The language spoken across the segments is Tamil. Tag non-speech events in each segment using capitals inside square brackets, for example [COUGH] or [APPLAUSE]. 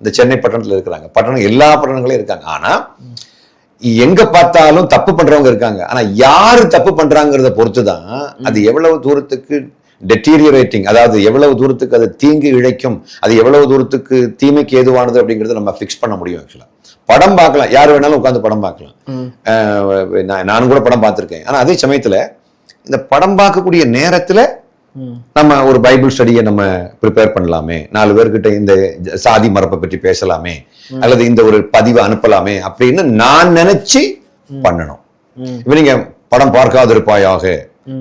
இந்த சென்னை பட்டணத்துல இருக்கிறாங்க. பட்டணம் எல்லா பட்டணங்களையும் இருக்காங்க. ஆனா எங்க பார்த்தாலும் தப்பு பண்றவங்க இருக்காங்க. ஆனா யாரு தப்பு பண்றாங்கிறத பொறுத்து தான் அது எவ்வளவு தூரத்துக்கு டெட்டீரியரேட்டிங் அதாவது எவ்வளவு தூரத்துக்கு அது தீங்கு இழைக்கும் அது எவ்வளவு தூரத்துக்கு தீமைக்கு ஏதுவானது அப்படிங்கறத நம்ம ஃபிக்ஸ் பண்ண முடியும் ஆக்சுவலா படம் பார்க்கலாம். யார் வேணாலும் உட்காந்து படம் பார்க்கலாம். நான் நானும் கூட படம் பார்த்திருக்கேன். ஆனா அதே சமயத்துல இந்த படம் பார்க்கக்கூடிய நேரத்துல நம்ம ஒரு பைபிள் ஸ்டடியை நம்ம ப்ரிப்பேர் பண்ணலாமே. நாலு பேர்கிட்ட இந்த சாதி மரப்பை பற்றி பேசலாமே. அல்லது இந்த ஒரு பதிவை அனுப்பலாமே அப்படின்னு நான் நினைச்சு பண்ணணும். இப்ப நீங்க படம் பார்க்காதிருப்பாயாக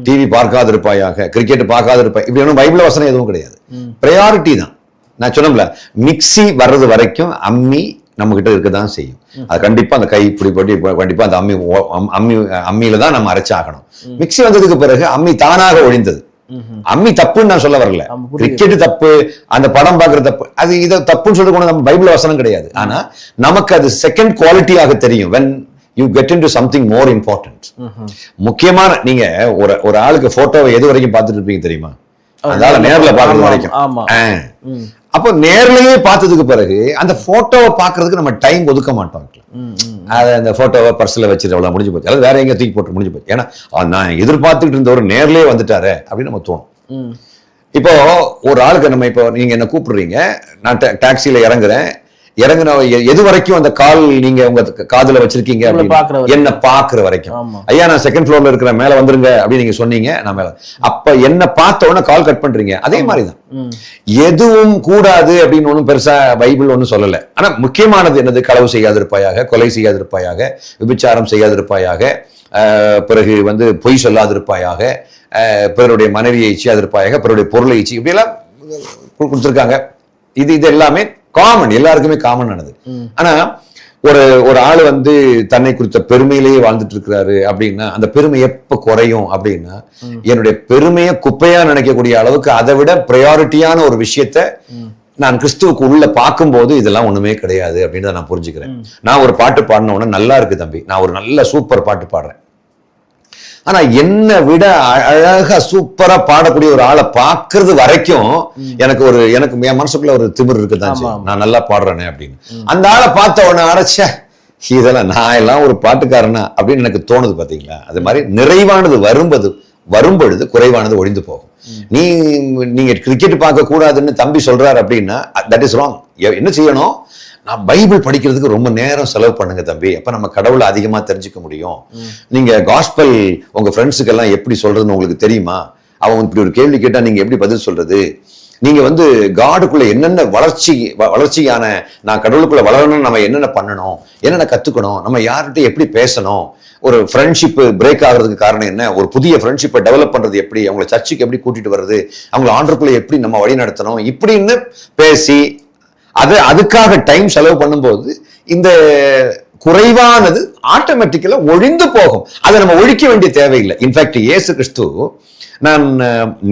டிவி பார்க்காதிருப்பாயாக கிரிக்கெட் பார்க்காதிருப்பாய் இப்படி ஒன்றும் பைபிள் வசனம் எதுவும் கிடையாது. ப்ரையாரிட்டி தான். நான் சொன்னோம்ல மிக்ஸி வர்றது வரைக்கும் அம்மி நம்ம கிட்ட இருக்க தான் செய்யும் அது கண்டிப்பா அந்த கை இப்படி போட்டு கண்டிப்பா அந்த அம்மி அம்மி அம்மியில தான் நம்ம அரைச்சாகணும். மிக்ஸி வந்ததுக்கு பிறகு அம்மி தானாக ஒழிந்தது. அம்மி தப்புன்னு நான் சொல்ல வரல. கிரிக்கெட் தப்பு அந்த படம் பார்க்கற தப்பு அது இதை தப்புன்னு சொல்றது கூட நம்ம பைபிள் வசனம் கிடையாது. ஆனா நமக்கு அது செகண்ட் குவாலிட்டியாக தெரியும். When you get in to something more important முக்கியமான நீங்க ஒரு ஒரு ஆளுக்கு போட்டோவை எது வரைக்கும் பார்த்துட்டு இருப்பீங்க தெரியுமா? அதனால நேர்ல பார்க்கறது வரைக்கும். அப்போ நேர்லயே பார்த்ததுக்கு பிறகு அந்த போட்டோவை பார்க்கிறதுக்கு நம்ம டைம் ஒதுக்க மாட்டோம். அதை அந்த போட்டோவை பர்ஸ்ல வச்சுட்டு அவ்வளவு முடிஞ்சு போச்சு அல்லது வேற எங்க தூக்கி போட்டு முடிஞ்சு போச்சு ஏன்னா நான் எதிர்பார்த்துக்கிட்டு இருந்தவர் நேர்லயே வந்துட்டாரே அப்படின்னு நம்ம தோணும். இப்போ ஒரு ஆளுக்கு நம்ம இப்போ நீங்க என்ன கூப்பிடுறீங்க நான் டா- டாக்ஸில இறங்குறேன் இறங்குன எது வரைக்கும் அந்த கால் நீங்க உங்க காதுல வச்சிருக்கீங்க. என்ன பாக்குற வரைக்கும். ஐயா நான் செகண்ட் ஃப்ளோர்ல இருக்கிறேன். மேல வந்துருங்க அப்படின்னு நீங்க சொன்னீங்க நான் மேல. அப்ப என்ன பார்த்த உடனே கால் கட் பண்றீங்க. அதே மாதிரி தான் ம். எதுவும் கூடாது அப்படின்னு ஒண்ணும் பெருசா பைபிள் ஒண்ணும் சொல்லல. ஆனா முக்கியமானது என்னது? களவு செய்யாதிருப்பாயாக கொலை செய்யாதிருப்பாயாக விபிச்சாரம் செய்யாதிருப்பாயாக பிறகு வந்து பொய் சொல்லாதிருப்பாயாக பிறருடைய மனைவியை இச்சியாதிருப்பாயாக பிறருடைய பொருளை இச்சி இப்படியெல்லாம் கு- கொடுத்திருக்காங்க. இது இது எல்லாமே காமன் எல்லாருக்குமே காமன் ஆனது. ஆனா ஒரு ஒரு ஆள் வந்து தன்னை குறித்த பெருமையிலேயே வாழ்ந்துட்டு இருக்கிறாரு அப்படின்னா அந்த பெருமை எப்ப குறையும் அப்படின்னா என்னுடைய பெருமையை குப்பையா நினைக்கக்கூடிய அளவுக்கு அதை விட ப்ரையாரிட்டியான ஒரு விஷயத்த நான் கிறிஸ்துவுக்கு உள்ள பார்க்கும்போது இதெல்லாம் ஒண்ணுமே கிடையாது அப்படின்னு நான் புரிஞ்சுக்கிறேன். நான் ஒரு பாட்டு பாடின உடனே நல்லா இருக்கு தம்பி. நான் ஒரு நல்ல சூப்பர் பாட்டு பாடுறேன். ஆனா என்னை விட அழகா சூப்பரா பாடக்கூடிய ஒரு ஆளை பார்க்கிறது வரைக்கும் எனக்கு ஒரு எனக்கு என் மனசுக்குள்ள ஒரு திமிர் இருக்குதான். நான் நல்லா பாடுறேனே அப்படின்னு. அந்த ஆளை பார்த்த உடனே அடைச்ச இதெல்லாம் நான் எல்லாம் ஒரு பாட்டுக்காரனா அப்படின்னு எனக்கு தோணுது பாத்தீங்களா? அது மாதிரி நிறைவானது வரும்பது வரும்பொழுது குறைவானது ஒழிந்து போகும். நீ நீங்க கிரிக்கெட் பார்க்க கூடாதுன்னு தம்பி சொல்றாரு அப்படின்னா தட் இஸ் ராங் என்ன செய்யணும்? நான் பைபிள் படிக்கிறதுக்கு ரொம்ப நேரம் செலவு பண்ணுங்க தம்பி. அப்ப நம்ம கடவுளை அதிகமா தெரிஞ்சுக்க முடியும். நீங்க காஸ்பல் உங்க ஃப்ரெண்ட்ஸுக்கு எல்லாம் எப்படி சொல்றதுன்னு உங்களுக்கு தெரியுமா? அவங்க இப்படி ஒரு கேள்வி கேட்டா நீங்க எப்படி பதில் சொல்றது? நீங்க வந்து காடுக்குள்ள என்னென்ன வளர்ச்சி வளர்ச்சியான நான் கடவுளுக்குள்ள வளரணும்னு நம்ம என்னென்ன பண்ணணும்? என்னென்ன கத்துக்கணும்? நம்ம யார்கிட்ட எப்படி பேசணும்? ஒரு ஃப்ரெண்ட்ஷிப் பிரேக் ஆகுறதுக்கு காரணம் என்ன? ஒரு புதிய ஃப்ரெண்ட்ஷிப்பை டெவலப் பண்றது எப்படி? அவங்கள சர்ச்சுக்கு எப்படி கூட்டிட்டு வர்றது? அவங்கள ஆண்டருக்குள்ள எப்படி நம்ம வழி நடத்தணும் இப்படின்னு பேசி அது அதுக்காக டைம் செலவு பண்ணும்போது இந்த குறைவானது ஆட்டோமேட்டிக்கலா ஒழிந்து போகும். அதை நம்ம ஒழிக்க வேண்டிய தேவையில்லை. இன்ஃபேக்ட் இயேசு கிறிஸ்து நான்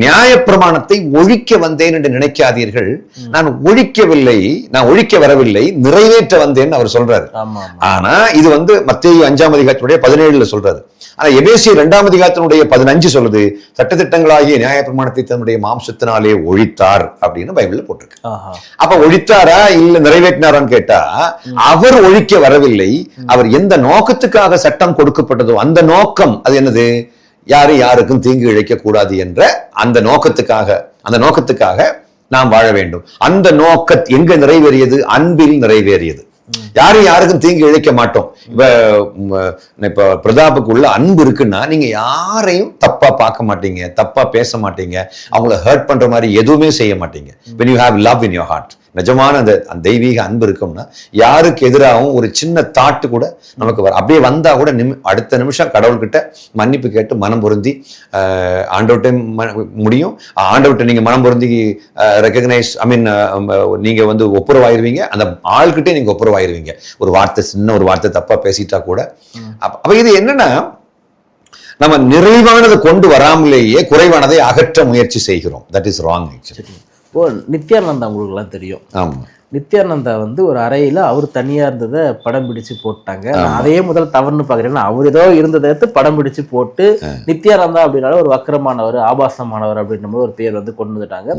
நியாயப்பிரமாணத்தை ஒழிக்க வந்தேன் என்று நினைக்காதீர்கள். நான் ஒழிக்கவில்லை நான் ஒழிக்க வரவில்லை நிறைவேற்ற வந்தேன்னு அவர் சொல்றாரு. ஆனா இது வந்து மத்திய அஞ்சாம் அதிகாரத்தினுடைய பதினேழுல சொல்றாரு. ஆனா எபேசிய இரண்டாம் அதிகாரத்தினுடைய பதினஞ்சு சொல்லுது சட்டத்திட்டங்களாகிய நியாயப்பிரமாணத்தை தன்னுடைய மாம்சத்தினாலே ஒழித்தார் அப்படின்னு பைபிள்ல போட்டிருக்கு. அப்ப ஒழித்தாரா இல்ல நிறைவேற்றினாரான்னு கேட்டா அவர் ஒழிக்க வரவில்லை. அவர் எந்த நோக்கத்துக்காக சட்டம் கொடுக்கப்பட்டதோ அந்த நோக்கம் அது என்னது? யாரு யாருக்கும் தீங்கு இழைக்க கூடாது என்ற அந்த நோக்கத்துக்காக அந்த நோக்கத்துக்காக நாம் வாழ வேண்டும். அந்த நோக்க எங்க நிறைவேறியது? அன்பில் நிறைவேறியது. யாரும் யாருக்கும் தீங்கு இழைக்க மாட்டோம். இப்ப இப்ப பிரதாப்புக்கு உள்ள அன்பு இருக்குன்னா நீங்க யாரையும் தப்பா பார்க்க மாட்டீங்க தப்பா பேச மாட்டீங்க அவங்கள ஹர்ட் பண்ற மாதிரி எதுவுமே செய்ய மாட்டீங்க. When you have love in your heart நிஜமான அந்த அந்த தெய்வீக அன்பு இருக்கும்னா யாருக்கு எதிராகவும் ஒரு சின்ன தாட்டு கூட நமக்கு வர அப்படியே வந்தா கூட நிமி அடுத்த நிமிஷம் கடவுள்கிட்ட மன்னிப்பு கேட்டு மனம் பொருந்தி ம- முடியும். ஆண்டவர்கிட்ட நீங்க மனம் பொருந்தி ரெக்கக்னைஸ் ஐ மீன் நீங்க வந்து ஒப்புரவாயிருவீங்க. அந்த ஆள்கிட்டே நீங்க ஒப்புரவாயிருவீங்க. ஒரு வார்த்தை சின்ன ஒரு வார்த்தை தப்பா பேசிட்டா கூட. அப்ப அப்ப இது என்னன்னா நம்ம நிறைவானதை கொண்டு வராமலேயே குறைவானதை அகற்ற முயற்சி செய்கிறோம். That is wrong actually oh Nithyananda உங்களுக்குலாம் தெரியும். நித்யானந்தா வந்து ஒரு அறையில அவர் தனியா இருந்ததை படம் பிடிச்சு போட்டாங்க. நான் அதையே முதல்ல தவறுன்னு பாக்குறேன் அவர் ஏதோ இருந்ததை எடுத்து படம் பிடிச்சு போட்டு நித்யானந்தா அப்படின்னால ஒரு வக்கரமானவர் ஆபாசமானவர் அப்படின்ற மாதிரி ஒரு பேர் வந்து கொண்டு வந்துட்டாங்க.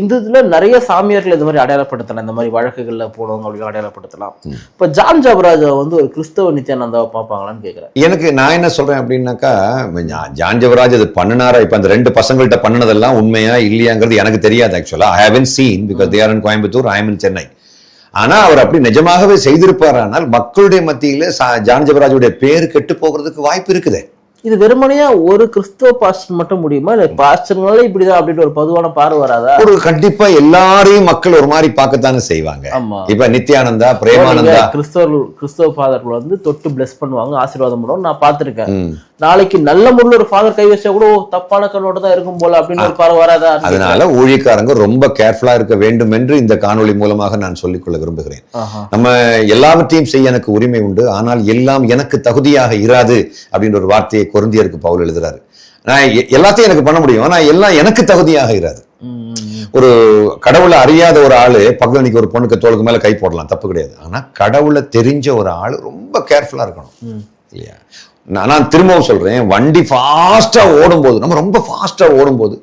இந்த இதுல நிறைய சாமியார்கள் இந்த மாதிரி அடையாளப்படுத்தலாம். இந்த மாதிரி வழக்குகள்ல போனவங்க அப்படி அடையாளப்படுத்தலாம். இப்ப ஜான் ஜபராஜா வந்து ஒரு கிறிஸ்தவ நித்யானந்தாவை பார்ப்பாங்களான்னு கேக்குறேன். எனக்கு நான் என்ன சொல்றேன் அப்படின்னாக்கா ஜான் ஜெவராஜ் அது பண்ணினாரா? இப்ப அந்த ரெண்டு பசங்கள்ட்ட பண்ணனதெல்லாம் உண்மையா இல்லையாங்கிறது எனக்கு தெரியாது actually I haven't seen because there in Coimbatore I in Chennai ஆனா அவர் அப்படி நிஜமாகவே செய்திருப்பாரானால் மக்களுடைய மத்தியில ஜான் ஜெவராஜுடைய பேர் கெட்டு போகிறதுக்கு வாய்ப்பு இருக்குது. இது வெறுமனையா ஒரு கிறிஸ்தவ பாஸ்டர் மட்டும் முடியுமா? இல்ல பாஸ்டர்னால இப்படிதான் அப்படின்ற ஒரு பொதுவான பார்வை வராதா? ஒரு கண்டிப்பா எல்லாரையும் மக்கள் ஒரு மாதிரி பார்க்கத்தானே செய்வாங்க. இப்ப நித்யானந்தா பிரேமானந்தா. கிறிஸ்தவர்கள் கிறிஸ்தவ ஃபாதர்கள் வந்து தொட்டு பிளஸ் பண்ணுவாங்க ஆசீர்வாதம் பண்ணுவாங்க நான் பார்த்திருக்கேன். ம். நாளைக்கு நல்ல முறையில் ஒரு ஃபாதர் கை வச்சா கூட தப்பான கண்ணோட தான் இருக்கும் போல அப்படின்னு ஒரு பார்வை வராதா? அதனால ஊழியக்காரங்க ரொம்ப கேர்ஃபுல்லா இருக்க வேண்டும் என்று இந்த காணொளி மூலமாக நான் சொல்லிக்கொள்ள விரும்புகிறேன். நம்ம எல்லாவற்றையும் செய்ய எனக்கு உரிமை உண்டு. ஆனால் எல்லாம் எனக்கு தகுதியாக இராது அப்படின்ற ஒரு வார்த்தையை கொருந்தியருக்கு பவுல் எழுதுறாரு. நான் எல்லாத்தையும் எனக்கு பண்ண முடியும். ஆனா எல்லாம் எனக்கு தகுதியாக இராது ஒரு கடவுளை அறியாத ஒரு ஆளு பக்கத்துல ஒரு பொண்ணுக்கு தோளுக்கு மேல கை போடலாம் தப்பு கிடையாது. ஆனா கடவுளை தெரிஞ்ச ஒரு ஆளு ரொம்ப கேர்ஃபுல்லா இருக்கணும். இல்லையா? நான் நான் திரும்பவும் சொல்றேன் வண்டி ஃபாஸ்டா ஓடும்போது நம்ம ரொம்ப ஃபாஸ்டா ஓடும்போது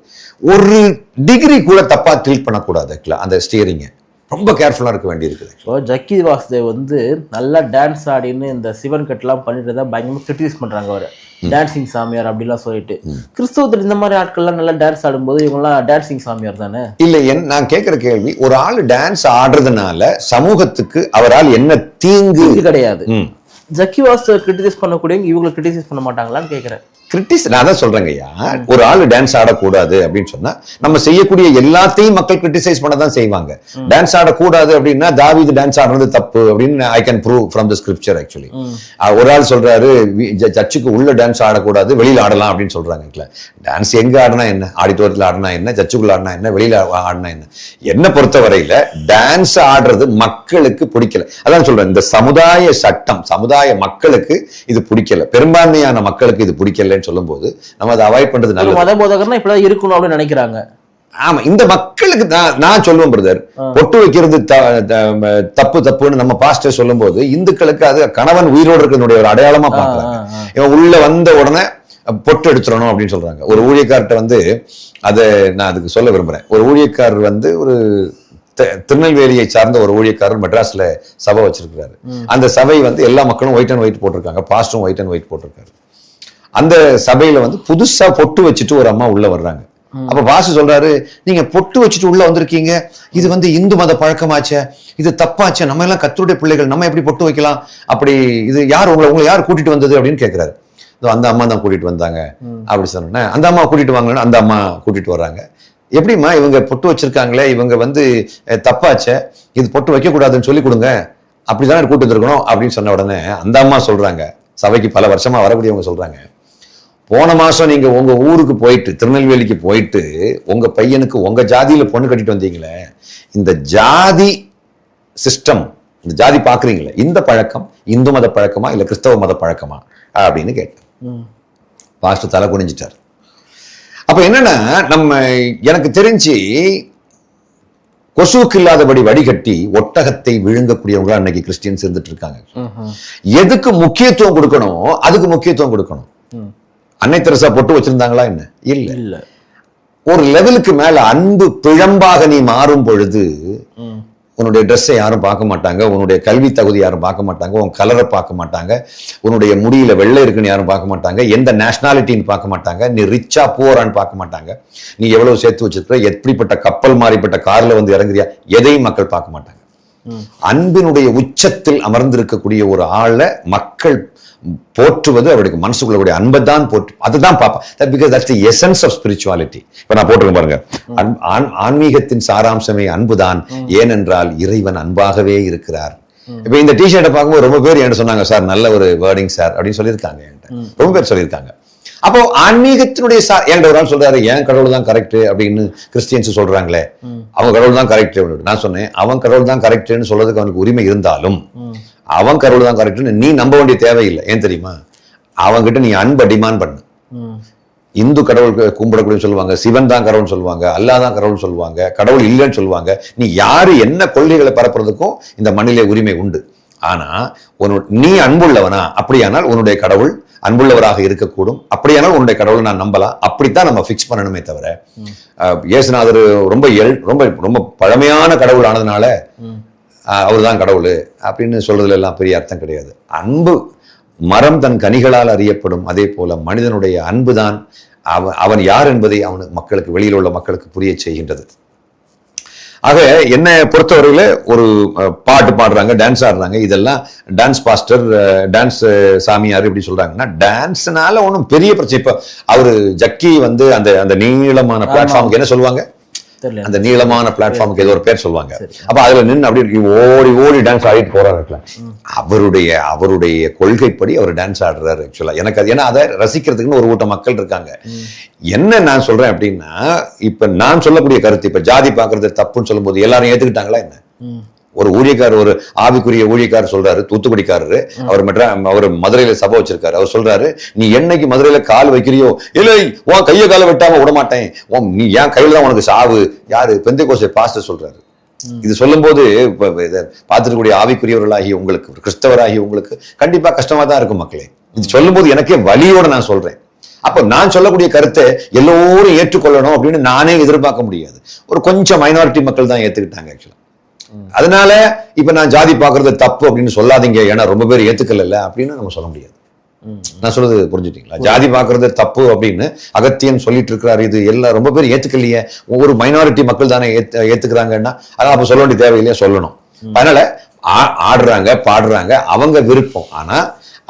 ஒரு டிகிரி கூட தப்பா ட்ரீட் பண்ணக்கூடாது அந்த ஸ்டியரிங்கை ரொம்ப கேர்ஃபுல்லா இருக்க வேண்டியிருக்குது. இப்போ ஜக்கி வாசுதேவ் வந்து நல்லா டான்ஸ் ஆடின்னு இந்த சிவன் கட்டெல்லாம் பண்ணிட்டு தான் பயங்கரமா கிரிட்டிசைஸ் பண்றாங்க அவரை. டான்சிங் சாமியார் அப்படிலாம் சொல்லிட்டு. கிறிஸ்தவத்தில் இந்த மாதிரி ஆட்கள்லாம் நல்லா டான்ஸ் ஆடும்போது இவங்கெல்லாம் டான்சிங் சாமியார் தானே? இல்ல என் நான் கேட்கிற கேள்வி ஒரு ஆள் டான்ஸ் ஆடுறதுனால சமூகத்துக்கு அவரால் என்ன தீங்கு? கிடையாது. ஜக்கி வாசுதேவ் கிரிட்டிசைஸ் பண்ணக்கூடியவங்க இவங்களை கிரிட்டிசைஸ் பண்ண மாட்டாங்களான்னு கேட்குறேன். கிரிட்டிஸ் நான் தான் சொல்றேங்க ஐயா. ஒரு ஆள் டான்ஸ் ஆடக்கூடாது அப்படின்னு சொன்னா நம்ம செய்யக்கூடிய எல்லாத்தையும் மக்கள் கிரிட்டிசைஸ் பண்ண தான் செய்வாங்க டான்ஸ் ஆடக்கூடாது அப்படின்னா தாவீது டான்ஸ் ஆடுறது தப்பு அப்படின்னு I can prove from the scripture actually ஒரு ஆள் சொல்றாரு சர்ச்சுக்கு உள்ள டான்ஸ் ஆடக்கூடாது வெளியில ஆடலாம் அப்படின்னு சொல்றாங்க டான்ஸ் எங்க ஆடினா என்ன? ஆடிட்டோரியத்தில் ஆடினா என்ன? சர்ச்சுக்குள்ள ஆடினா என்ன? வெளியில ஆடினா என்ன? என்னை பொறுத்தவரையில டான்ஸ் ஆடுறது மக்களுக்கு பிடிக்கல. அதான் சொல்றேன் இந்த சமுதாய சட்டம் சமுதாய மக்களுக்கு இது பிடிக்கல. பெரும்பான்மையான மக்களுக்கு இது பிடிக்கலன்னு சொல்லும்போது நம்ம அதை அவாய்ட் பண்றது ஒரு நல்லது. மத போதகர்னா இப்படிதான் இருக்கணும் அப்படின்னு நினைக்கிறாங்க. ஆமா இந்த மக்களுக்கு நான் நான் சொல்லுவேன் பிரதர் பொட்டு வைக்கிறது தப்பு தப்புன்னு நம்ம பாஸ்டர் சொல்லும்போது இந்துக்களுக்கு அது கணவன் உயிரோடு இருக்கிறதுடைய ஒரு அடையாளமா ஆ. இவன் உள்ள வந்த உடனே பொட்டு எடுத்துடணும் அப்படின்னு சொல்றாங்க. ஒரு ஊழியக்கார்ட்ட வந்து அதை நான் அதுக்கு சொல்ல விரும்புறேன். ஒரு ஊழியக்காரர் வந்து ஒரு திருநெல்வேலியை சார்ந்த ஒரு ஊழியக்காரர் மெட்ராஸ்ல சபை வச்சிருக்கிறாரு. அந்த சபை வந்து எல்லா மக்களும் ஒயிட் அண்ட் ஒயிட் போட்டிருக்காங்க. பாஸ்டரும் ஒயிட் அண்ட் ஒயிட் போட்டிருக்காரு. அந்த சபையில வந்து புதுசா பொட்டு வச்சுட்டு ஒரு அம்மா உள்ள வர்றாங்க. அப்ப பாசு சொல்றாரு நீங்க பொட்டு வச்சுட்டு உள்ள வந்திருக்கீங்க. இது வந்து இந்து மத பழக்கமாச்சே. இது தப்பாச்சே. நம்ம எல்லாம் கத்தருடைய பிள்ளைகள். நம்ம எப்படி பொட்டு வைக்கலாம்? அப்படி இது யார் உங்களை உங்களை யார் கூட்டிட்டு வந்தது? அப்படின்னு கேட்கிறாரு அந்த அம்மா தான் கூட்டிட்டு வந்தாங்க. அப்படி சொன்னேன் அந்த அம்மா கூட்டிட்டு வாங்கன்னு அந்த அம்மா கூட்டிட்டு வர்றாங்க. எப்படிம்மா இவங்க பொட்டு வச்சிருக்காங்களே? இவங்க வந்து தப்பாச்சே. இது பொட்டு வைக்க கூடாதுன்னு சொல்லி கொடுங்க. அப்படிதானே கூட்டு வந்திருக்கணும்? அப்படின்னு சொன்ன உடனே அந்த அம்மா சொல்றாங்க. சபைக்கு பல வருஷமா வரக்கூடியவங்க சொல்றாங்க. போன மாசம் நீங்க உங்க ஊருக்கு போயிட்டு திருநெல்வேலிக்கு போயிட்டு உங்க பையனுக்கு உங்க ஜாதியில பொண்ணு கட்டிட்டு வந்தீங்களே இந்த ஜாதி சிஸ்டம் இந்த ஜாதி பாக்குறீங்களே இந்த பழக்கம் இந்து மத பழக்கமா இல்ல கிறிஸ்தவ மத பழக்கமா அப்படின்னு கேட்டேன். பாஸ்டர் தலை குனிஞ்சிட்டார் அப்ப என்னன்னா நம்ம எனக்கு தெரிஞ்சு கொசுவுக்கு இல்லாதபடி வடிகட்டி ஒட்டகத்தை விழுங்கக்கூடியவங்களா அன்னைக்கு கிறிஸ்டியன்ஸ் இருந்துட்டு இருக்காங்க. எதுக்கு முக்கியத்துவம் கொடுக்கணும் அதுக்கு முக்கியத்துவம் கொடுக்கணும். அன்னை தெரசா பொட்டு வச்சிருந்தாங்களா என்ன? இல்ல. இல்ல. ஒரு லெவலுக்கு மேல அன்பு பிழம்பாக நீ மாறும் பொழுது. உன்னுடைய ட்ரெஸ்ஸை யாரும் பார்க்க மாட்டாங்க உன்னுடைய கல்வி தகுதி யாரும் பார்க்க மாட்டாங்க உன் கலரை பார்க்க மாட்டாங்க உன்னுடைய முடியில வெள்ளை இருக்குன்னு யாரும் பார்க்க மாட்டாங்க எந்த நேஷனாலிட்டின்னு பார்க்க மாட்டாங்க நீ ரிச்சா போறான்னு பார்க்க மாட்டாங்க. நீ எவ்வளவு சேர்த்து வச்சிருக்கிற எப்படிப்பட்ட கப்பல் மாறிப்பட்ட கார்ல வந்து இறங்குறியா எதையும் மக்கள் பார்க்க மாட்டாங்க. அன்பினுடைய உச்சத்தில் அமர்ந்திருக்கக்கூடிய ஒரு ஆளை மக்கள் போற்றுவது அவருடைய மனசுக்குள்ள கூடிய அன்பை தான் போற்று அதுதான் பார்ப்பேன் because that's the essence of spirituality இப்போ நான் போட்டிருக்கேன் பாருங்க. அன்- ஆன்- ஆன்மீகத்தின் சாராம்சமே அன்புதான். ஏனென்றால் இறைவன் அன்பாகவே இருக்கிறார். இப்போ இந்த டிஷர்ட்டை பார்க்கும்போது ரொம்ப பேர் என்கிட்ட சொன்னாங்க சார் நல்ல ஒரு வேர்டிங் சார் அப்படின்னு சொல்லியிருக்காங்க என்கிட்ட. ரொம்ப பேர் சொல்லியிருக்காங்க. அப்போ ஆன்மீகத்தினுடைய சா என்கிட்ட ஒரு ஆள் சொல்றாரு? ஏன் கடவுள் தான் கரெக்ட் அப்படின்னு கிறிஸ்டியன்ஸ் சொல்றாங்களே. அவங்க கடவுள் தான் கரெக்ட் நான் சொன்னேன் அவன் கடவுள் தான் கரெக்ட்னு சொல்றதுக்கு அவனுக்கு உரிமை இருந்தாலும் அவன் கடவுள் தான் கரெக்ட்னு நீ நம்ப வேண்டிய தேவையில்லை. ஏன் தெரியுமா? அவன்கிட்ட நீ அன்பை டிமாண்ட் பண்ணு. இந்து கடவுள் கும்பிடக்கூடிய சொல்லுவாங்க சிவன் தான் கடவுள்னு சொல்லுவாங்க அல்லாஹ் தான் கடவுள்னு சொல்லுவாங்க கடவுள் இல்லைன்னு சொல்லுவாங்க. நீ யாரு என்ன கொள்கைகளை பரப்புறதுக்கும் இந்த மண்ணிலே உரிமை உண்டு. ஆனா உன்னு நீ அன்புள்ளவனா? அப்படியானால் உன்னுடைய கடவுள் அன்புள்ளவராக இருக்கக்கூடும். அப்படியானால் உன்னுடைய கடவுளை நான் நம்பலாம். அப்படித்தான் நம்ம ஃபிக்ஸ் பண்ணணுமே தவிர இயேசுநாதர் ரொம்ப எள் ரொம்ப ரொம்ப பழமையான கடவுள் ஆனதுனால அவர் தான் கடவுள் அப்படின்னு சொல்றதுல எல்லாம் பெரிய அர்த்தம் கிடையாது. அன்பு மரம் தன் கனிகளால் அறியப்படும். அதே போல மனிதனுடைய அன்புதான் அவன் அவன் யார் என்பதை அவனுக்கு மக்களுக்கு வெளியில் உள்ள மக்களுக்கு புரிய செய்கின்றது. ஆக என்னை பொறுத்தவரையில ஒரு பாட்டு பாடுறாங்க டான்ஸ் ஆடுறாங்க. இதெல்லாம் டான்ஸ் பாஸ்டர் டான்ஸ் சாமியார் இப்படி சொல்றாங்கன்னா டான்ஸ்னால ஒன்றும் பெரிய பிரச்சனை. இப்போ அவரு ஜக்கி வந்து அந்த அந்த நீளமான பிளாட்ஃபார்முக்கு என்ன சொல்லுவாங்க? அந்த நீளமான பிளாட்ஃபார்முக்கு ஏதோ ஒரு பேர் சொல்லுவாங்க. அப்ப அதுல நின்று அப்படி ஓடி ஓடி டான்ஸ் ஆடிட்டு போறாரு. அவருடைய அவருடைய கொள்கைப்படி அவர் டான்ஸ் ஆடுறாரு ஆக்சுவலா எனக்கு அது ஏன்னா அதை ரசிக்கிறதுக்குன்னு ஒரு கூட்டம் மக்கள் இருக்காங்க. என்ன நான் சொல்றேன் அப்படின்னா இப்ப நான் சொல்லக்கூடிய கருத்து இப்ப ஜாதி பாக்குறது தப்புன்னு சொல்லும்போது எல்லாரும் ஏத்துக்கிட்டாங்களா என்ன. ஒரு ஊழியக்காரர் ஒரு ஆவிக்குரிய ஊழியக்காரர் சொல்றாரு தூத்துக்குடிக்காரரு. அவர் மெட்ரா அவர் மதுரையில சபை வச்சிருக்காரு. அவர் சொல்றாரு நீ என்னைக்கு மதுரையில கால் வைக்கிறியோ? இல்லை உன் கையை காலை வெட்டாம விட மாட்டேன் உன் நீ ஏன் கையில தான் உனக்கு சாவு. யாரு? பெந்தை கோசை பாஸ்டர் சொல்றாரு. இது சொல்லும்போது இப்ப இதை பார்த்துருக்கூடிய ஆவிக்குரியவர்களாகி உங்களுக்கு கிறிஸ்தவராகி உங்களுக்கு கண்டிப்பா கஷ்டமா தான் இருக்கும் மக்களே. இது சொல்லும்போது எனக்கே வலியோட நான் சொல்றேன். அப்ப நான் சொல்லக்கூடிய கருத்தை எல்லோரும் ஏற்றுக்கொள்ளணும் அப்படின்னு நானே எதிர்பார்க்க முடியாது. ஒரு கொஞ்சம் மைனாரிட்டி மக்கள் தான் ஏத்துக்கிட்டாங்க ஆக்சுவலா அதனால இப்ப நான் ஜாதி பார்க்கறது தப்பு அப்படின்னு சொல்லாதீங்க. ஏன்னா ரொம்ப பேர் ஏத்துக்கல அப்படின்னு நம்ம சொல்ல முடியாது. நான் சொல்றது புரிஞ்சுட்டீங்களா? ஜாதி பார்க்கறது தப்பு அப்படின்னு அகத்தியன் சொல்லிட்டு இருக்கிறாரு. இது எல்லாம் ரொம்ப பேர் ஏத்துக்கலையே. ஒவ்வொரு மைனாரிட்டி மக்கள் தானே ஏத்து ஏத்துக்கிறாங்கன்னா அதான் அப்ப சொல்ல வேண்டிய தேவையில்லையே சொல்லணும். அதனால ஆடுறாங்க பாடுறாங்க அவங்க விருப்பம். ஆனா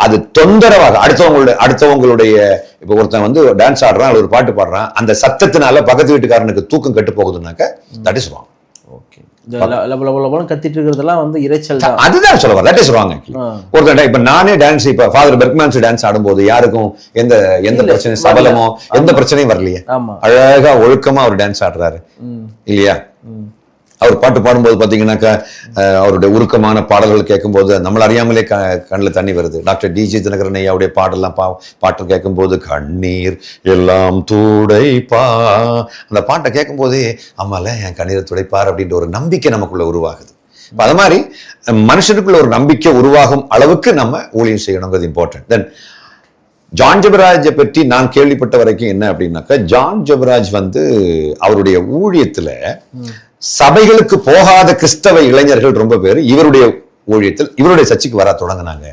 அது தொந்தரவாக அடுத்தவங்களுடைய அடுத்தவங்களுடைய இப்ப ஒருத்தன் வந்து டான்ஸ் ஆடுறான் ஒரு பாட்டு பாடுறான் அந்த சத்தத்தினால பக்கத்து வீட்டுக்காரனுக்கு தூக்கம் கெட்டு போகுதுன்னாக்க தட் இஸ் ராங் இந்த கத்திட்டு இருக்கிறதெல்லாம் வந்து இரைச்சல் தான். அதுதான் சொல்ல தட் இஸ் ராங் இப்ப நானே டான்ஸ் இப்ப ஃபாதர் பெர்க்மான்ஸ் டான்ஸ் ஆடும்போது யாருக்கும் எந்த எந்த பிரச்சனையும். சபலமோ எந்த பிரச்சனையும் வரலையே. அழகா ஒழுக்கமா அவர் டான்ஸ் ஆடுறாரு. இல்லையா? அவர் பாட்டு பாடும்போது பார்த்தீங்கன்னாக்கா அவருடைய உருக்கமான பாடல்கள் கேட்கும்போது நம்மள அறியாமலே க கண்ணில் தண்ணி வருது. டாக்டர் டிஜி தினகரன் ஐயாவுடைய பாடலாம் பா பாட்டு கேட்கும்போது கண்ணீர் எல்லாம் துடைப்பா அந்த பாட்டை கேட்கும்போதே அம்மால என் கண்ணீரை துடைப்பார் அப்படின்ற ஒரு நம்பிக்கை நமக்குள்ள உருவாகுது. அது மாதிரி மனுஷனுக்குள்ள ஒரு நம்பிக்கை உருவாகும் அளவுக்கு நம்ம ஊழியம் செய்யணுங்கிறது இம்பார்ட்டன்ட் தென் ஜான் ஜபராஜை பற்றி நான் கேள்விப்பட்ட வரைக்கும் என்ன அப்படின்னாக்கா ஜான் ஜபராஜ் வந்து அவருடைய ஊழியத்துல சபைகளுக்கு போகாத கிறிஸ்தவ இளைஞர்கள் ரொம்ப பேர். இவருடைய ஊழியத்தில் இவருடைய சர்ச்சுக்கு வர தொடங்கினாங்க.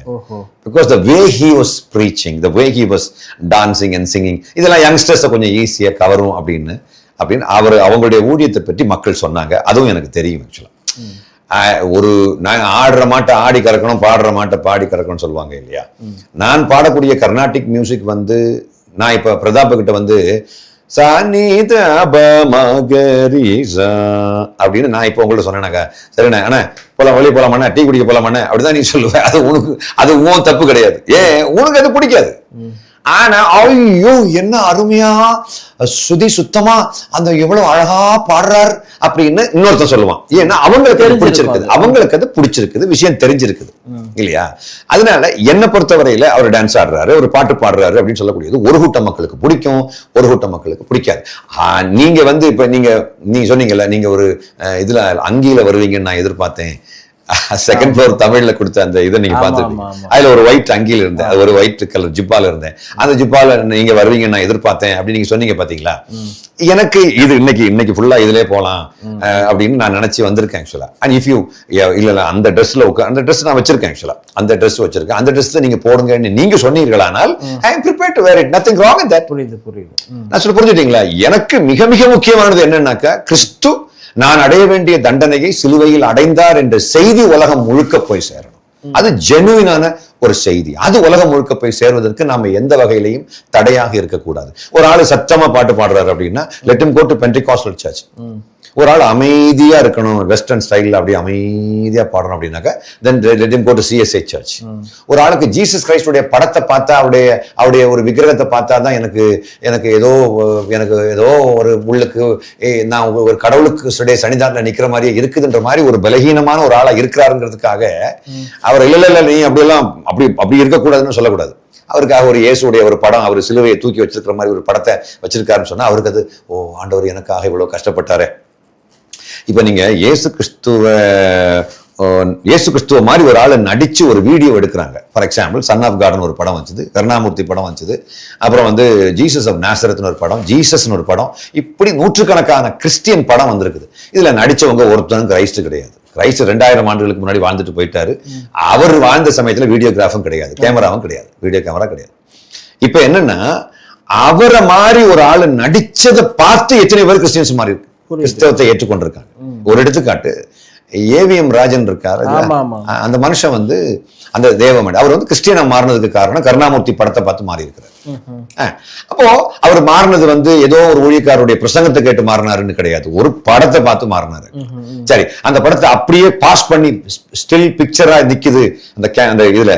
Because the way he was preaching the way he was dancing and singing இதெல்லாம் யங்ஸ்டர்ஸை கொஞ்சம் ஈஸியாக கவரும் அப்படின்னு அப்படின்னு அவர் அவங்களுடைய ஊழியத்தை பற்றி மக்கள் சொன்னாங்க. அதுவும் எனக்கு தெரியும் ஆக்சுவலாக ஒரு நான் ஆடுற மாட்டை ஆடி கறக்கணும் பாடுற மாட்டை பாடி கறக்கணும்னு சொல்லுவாங்க இல்லையா? நான் பாடக்கூடிய கர்நாடிக் மியூசிக் வந்து நான் இப்ப பிரதாப் கிட்ட வந்து சாநீத அபமகரிசா அப்படின்னு நான் இப்போ உங்கள்ட்ட சொன்னேனாக்கா. சரிண்ணே அண்ணா போலாம் வெளியே போலாமாண்ணா டீ குடிக்க போலாமாண்ணே அப்படிதான் நீ சொல்லுவேன் அது உனக்கு அது உன் தப்பு கிடையாது. ஏன் உனக்கு அது பிடிக்காது. ஆனா ஐயோ என்ன அருமையா சுதி சுத்தமா அந்த எவ்வளவு அழகா பாடுறார் அப்படின்னு இன்னொருத்தன் சொல்லுவான். ஏன்னா அவங்களுக்கு அது பிடிச்சிருக்குது. அவங்களுக்கு அது பிடிச்சிருக்குது. விஷயம் தெரிஞ்சிருக்குது. இல்லையா? அதனால என்னை பொறுத்தவரையில அவர் டான்ஸ் ஆடுறாரு ஒரு பாட்டு பாடுறாரு அப்படின்னு சொல்லக்கூடியது ஒரு கூட்ட மக்களுக்கு பிடிக்கும் ஒரு கூட்ட மக்களுக்கு பிடிக்காது. நீங்க வந்து இப்ப நீங்க நீங்க சொன்னீங்கல்ல நீங்க ஒரு இதுல அங்கியில வருவீங்கன்னு நான் எதிர்பார்த்தேன். [LAUGHS] செகண்ட் ஃப்ளோர் தமிழ்ல கொடுத்த அந்த இதை நீங்க ஆமா. அதுல ஒரு ஒயிட் அங்கியில் இருந்தேன். அது ஒரு ஒயிட் கலர் ஜிப்பால இருந்தேன். அந்த ஜிப்பால நீங்க வருவீங்க நான் எதிர்பார்த்தேன் அப்படின்னு நீங்க சொன்னீங்க பாத்தீங்களா? எனக்கு இது இன்னைக்கு இன்னைக்கு ஃபுல்லா இதுலயே போலாம் அப்படின்னு நான் நினைச்சு வந்திருக்கேன் ஆக்சுவலா அண்ட் இஃப் யூ இல்ல இல்ல அந்த ட்ரெஸ்ல உட்கா அந்த ட்ரெஸ் நான் வச்சிருக்கேன் ஆக்சுவலா அந்த ட்ரெஸ் வச்சிருக்கேன். அந்த ட்ரெஸ்ல நீங்க போடுங்கன்னு நீங்க சொன்னீர்களானால் I am prepare to wear it nothing wrong that புரியுது புரியுது. நான் சொல்ல புரிஞ்சுட்டீங்களா? எனக்கு மிக மிக முக்கியமானது என்னன்னாக்கா கிறிஸ்து நான் அடைய வேண்டிய தண்டனையை சிலுவையில் அடைந்தார் என்ற செய்தி உலகம் முழுக்க போய் சேரணும். அது ஜெனுவினான ஒரு செய்தி. அது உலகம் முழுக்க போய் சேர்வதற்கு நாம எந்த வகையிலையும் தடையாக இருக்கக்கூடாது. ஒரு ஆளு சத்தமா பாட்டு பாடுறாரு அப்படின்னா let them go to Pentecostal church ஒரு ஆள் அமைதியா இருக்கணும். வெஸ்டர்ன் ஸ்டைல்ல அப்படியே அமைதியா பாடணும் அப்படின்னாக்கா then let them go to CSI church ஒரு ஆளுக்கு ஜீசஸ் கிரைஸ்டுடைய படத்தை பார்த்தா அவருடைய அவருடைய ஒரு விக்கிரகத்தை பார்த்தா தான் எனக்கு எனக்கு ஏதோ எனக்கு ஏதோ ஒரு உள்ளுக்கு நான் ஒரு- கடவுளுக்கு சுடைய சன்னிதானத்தில் நிக்கிற மாதிரியே இருக்குதுன்ற மாதிரி ஒரு பலகீனமான ஒரு ஆளா இருக்கிறாருங்கிறதுக்காக அவர் இல்ல இல்ல இல்ல நீ அப்படியெல்லாம் அப்படி அப்படி இருக்கக்கூடாதுன்னு சொல்லக்கூடாது. அவருக்காக ஒரு இயேசுடைய ஒரு படம் அவர் சிலுவையை தூக்கி வச்சிருக்கிற மாதிரி ஒரு படத்தை வச்சிருக்காருன்னு சொன்னா அவருக்கு அது ஓ ஆண்டவர் எனக்காக இவ்வளவு கஷ்டப்பட்டாரே. இப்ப நீங்க இயேசு கிறிஸ்துவ இயேசு கிறிஸ்துவ மாதிரி ஒரு ஆளை நடிச்சு ஒரு வீடியோ எடுக்கிறாங்க. For example son of garden ஒரு படம் வந்தது கருணாமூர்த்தி படம் வந்தது. அப்புறம் வந்து ஜீசஸ் ஆஃப் நேசரத்னு ஒரு படம் ஜீசஸ்னு ஒரு படம். இப்படி நூற்றுக்கணக்கான கிறிஸ்டியன் படம் வந்திருக்குது. இதுல நடிச்சவங்க ஒருத்தனும் கிரைஸ்ட் கிடையாது. கிரைஸ்ட் ரெண்டாயிரம் ஆண்டுகளுக்கு முன்னாடி வாழ்ந்துட்டு போயிட்டாரு. அவர் வாழ்ந்த சமயத்துல வீடியோகிராஃபும் கிடையாது கேமராவும் கிடையாது வீடியோ கேமரா கிடையாது. இப்ப என்னன்னா அவரை மாதிரி ஒரு ஆளு நடிச்சதை பார்த்து எத்தனை பேர் கிறிஸ்டியன்ஸ் மாறி இருக்கு. கிறிஸ்தவத்தை ஏற்றுக்கொண்டிருக்காங்க. ஒரு எடுத்துக்காட்டு. ஏவிஎம் ராஜன் இருக்காரு அந்த மனுஷன் வந்து அந்த தேவமணி. அவர் வந்து கிறிஸ்டியனா மாறினதுக்கு காரணம் கருணாமூர்த்தி படத்தை பார்த்து மாறி இருக்கிறார் அப்போ அவர் மாறினது வந்து ஏதோ ஒரு ஊழியக்காரருடைய பிரசங்கத்தை கேட்டு மாறினாருன்னு கிடையாது. ஒரு படத்தை பார்த்து மாறினாரு. சரி அந்த படத்தை அப்படியே பாஸ் பண்ணி ஸ்டில் பிக்சரா நிக்குது. அந்த அந்த இதுல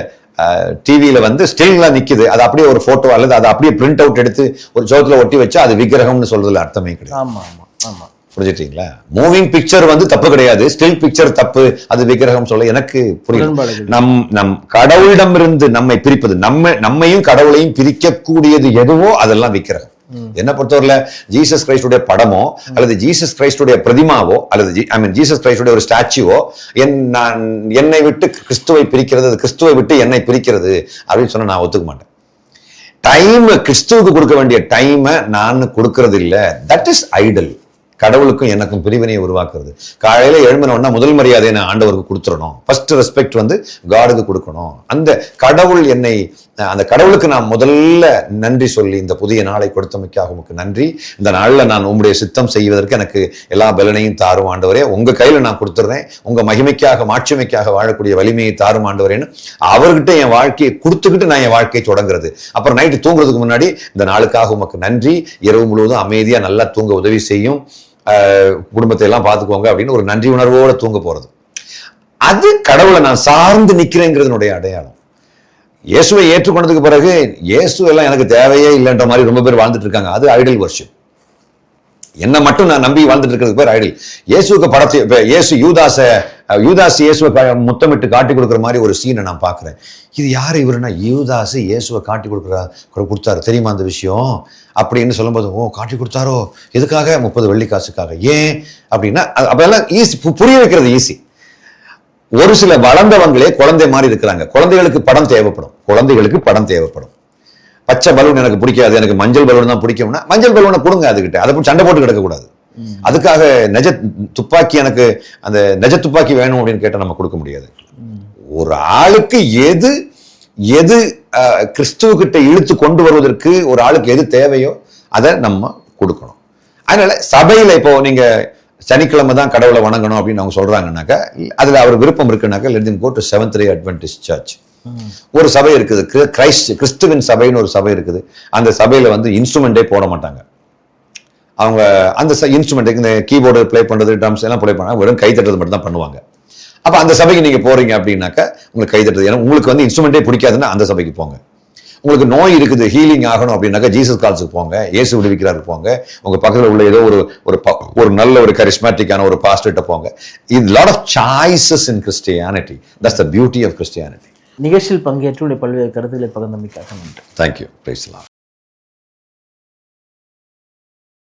டிவியில வந்து ஸ்டில்ல நிக்குது. அது அப்படியே ஒரு போட்டோ அல்லது அதை அப்படியே பிரிண்ட் அவுட் எடுத்து ஒரு சோத்துல ஒட்டி வச்சா அது விக்கிரகம்னு சொல்றதுல அர்த்தமே கிடையாது. ஆமா ஆமா ஆமா. புரிஞ்சுட்டீங்களா மூவிங் பிக்சர் வந்து தப்பு கிடையாது. ஸ்டில் பிக்சர் தப்பு. அது விக்கிரகம் சொல்ல எனக்கு புரியும். நம் நம் கடவுளிடமிருந்து நம்மை பிரிப்பது நம்ம நம்மையும் கடவுளையும் பிரிக்கக்கூடியது எதுவோ அதெல்லாம் விக்கிரகம். என்ன பொறுத்தவரையில ஜீசஸ் கிரைஸ்டுடைய படமோ அல்லது ஜீசஸ் கிரைஸ்டுடைய பிரதிமாவோ அல்லது ஐ மீன் ஜீசஸ் கிரைஸ்டுடைய ஒரு ஸ்டாச்சுவோ என் நான் என்னை விட்டு கிறிஸ்துவை பிரிக்கிறது கிறிஸ்துவை விட்டு என்னை பிரிக்கிறது அப்படின்னு சொன்னா நான் ஒத்துக்க மாட்டேன். டைம் கிறிஸ்துவுக்கு கொடுக்க வேண்டிய டைமை நான் கொடுக்கறது இல்ல தட் இஸ் ஐடல் கடவுளுக்கும் எனக்கும் பிரிவினையை உருவாக்குறது. காலையில் எழும்பின முதல் மரியாதையை நான் ஆண்டவருக்கு கொடுத்துடணும். ஃபர்ஸ்ட் ரெஸ்பெக்ட் வந்து காடுக்கு கொடுக்கணும். அந்த கடவுள் என்னை அந்த கடவுளுக்கு நான் முதல்ல நன்றி சொல்லி இந்த புதிய நாளை கொடுத்தமைக்காக உமக்கு நன்றி. இந்த நாளில் நான் உங்களுடைய சித்தம் செய்வதற்கு எனக்கு எல்லா பலனையும் தாரும் ஆண்டவரே. உங்கள் கையில் நான் கொடுத்துட்றேன். உங்கள் மகிமைக்காக மாட்சிமைக்காக வாழக்கூடிய வலிமையை தாரும் ஆண்டவரேன்னு அவர்கிட்ட என் வாழ்க்கையை கொடுத்துக்கிட்டு நான் என் வாழ்க்கையை தொடங்குறது. அப்புறம் நைட்டு தூங்குறதுக்கு முன்னாடி இந்த நாளுக்காக உமக்கு நன்றி. இரவு முழுவதும் அமைதியாக நல்லா தூங்க உதவி செய்யும். குடும்பத்தை எல்லாம் பார்த்துக்கோங்க அப்படின்னு ஒரு நன்றி உணர்வோடு தூங்க போகிறது அது கடவுளை நான் சார்ந்து நிற்கிறேங்கிறதுனுடைய அடையாளம். இயேசுவை ஏற்றுக்கொண்டதுக்கு பிறகு இயேசு எல்லாம் எனக்கு தேவையே இல்லைன்ற மாதிரி ரொம்ப பேர் வாழ்ந்துட்டு இருக்காங்க. அது ஐடல் வர்ஷிப் என்னை மட்டும் நான் நம்பி வாழ்ந்துட்டு இருக்கிறது பேர் ஐடில். இயேசுக்கு படத்தை இயேசு யூதாச யூதாஸ் இயேசுவை முத்தமிட்டு காட்டி கொடுக்குற மாதிரி ஒரு சீனை நான் பார்க்குறேன். இது யார் இவருன்னா? யூதாஸ் இயேசுவை காட்டி கொடுக்குறா கொடுத்தாரு. தெரியுமா அந்த விஷயம்? அப்படின்னு சொல்லும்போது ஓ காட்டி கொடுத்தாரோ? எதுக்காக? முப்பது வெள்ளி காசுக்காக. ஏன்? அப்படின்னா அப்பெல்லாம் ஈஸி புரிய வைக்கிறது ஈஸி. ஒரு சில வளர்ந்தவங்களே குழந்தை மாதிரி இருக்கிறாங்க. குழந்தைகளுக்கு படம் தேவைப்படும். குழந்தைகளுக்கு படம் தேவைப்படும். பச்சை பலூன் எனக்கு பிடிக்காது எனக்கு மஞ்சள் பலூன் தான் பிடிக்கும்னா மஞ்சள் பலூனை கொடுங்க அதுகிட்ட. அதை சண்டை போட்டு கிடக்கக்கூடாது. அதுக்காக நெஜ துப்பாக்கி எனக்கு அந்த நெஜ துப்பாக்கி வேணும் அப்படின்னு கேட்டால் நம்ம கொடுக்க முடியாது. ஒரு ஆளுக்கு எது எது அஹ், கிறிஸ்துவகிட்ட இழுத்து கொண்டு வருவதற்கு ஒரு ஆளுக்கு எது தேவையோ அதை நம்ம கொடுக்கணும். அதனால சபையில இப்போ நீங்க சனிக்கிழமை தான் கடவுளை வணங்கணும் அப்படின்னு அவங்க சொல்றாங்கன்னாக்கா அதுல அவர் விருப்பம் இருக்குனாக்கா let them go to seventh day Adventist church ஒரு சபை இருக்குது. கிரைஸ்ட் கிறிஸ்துவின் சபைன்னு ஒரு சபை இருக்குது. அந்த சபையில வந்து இன்ஸ்ட்ருமெண்ட்டே போட மாட்டாங்க. அவங்க அந்த இன்ஸ்ட்ருமெண்ட் இந்த கீபோர்டு ப்ளே பண்ணுறது ட்ரம்ஸ் எல்லாம் ப்ளே பண்ணாங்க வெறும் கை தட்டுறது மட்டும் தான் பண்ணுவாங்க. அப்ப அந்த சபைக்கு நீங்க போறீங்க அப்படின்னாக்கா உங்களுக்கு கை தட்டுறது. ஏன்னா உங்களுக்கு வந்து இன்ஸ்ட்ருமெண்ட்டே பிடிக்காதுன்னா அந்த சபைக்கு போங்க. உங்களுக்கு நோய் இருக்குது ஹீலிங் ஆகணும் அப்படின்னாக்கா ஜீசஸ் கால்ஸுக்கு போங்க. இயேசு விடுவிக்கிறாரு போங்க. உங்க பக்கத்துல உள்ள ஏதோ ஒரு ஒரு ப- ஒரு நல்ல ஒரு கரிஸ்மேட்டிக்கான ஒரு பாஸ்டர்கிட்ட போங்க. இது lot of choices in Christianity that's the beauty of Christianity நிகழ்ச்சியில் பங்கேற்று உடைய பல்வேறு கருத்துக்களை பகிர்ந்தமைக்காக நன்றி. தேங்க்யூ பேசலாம்.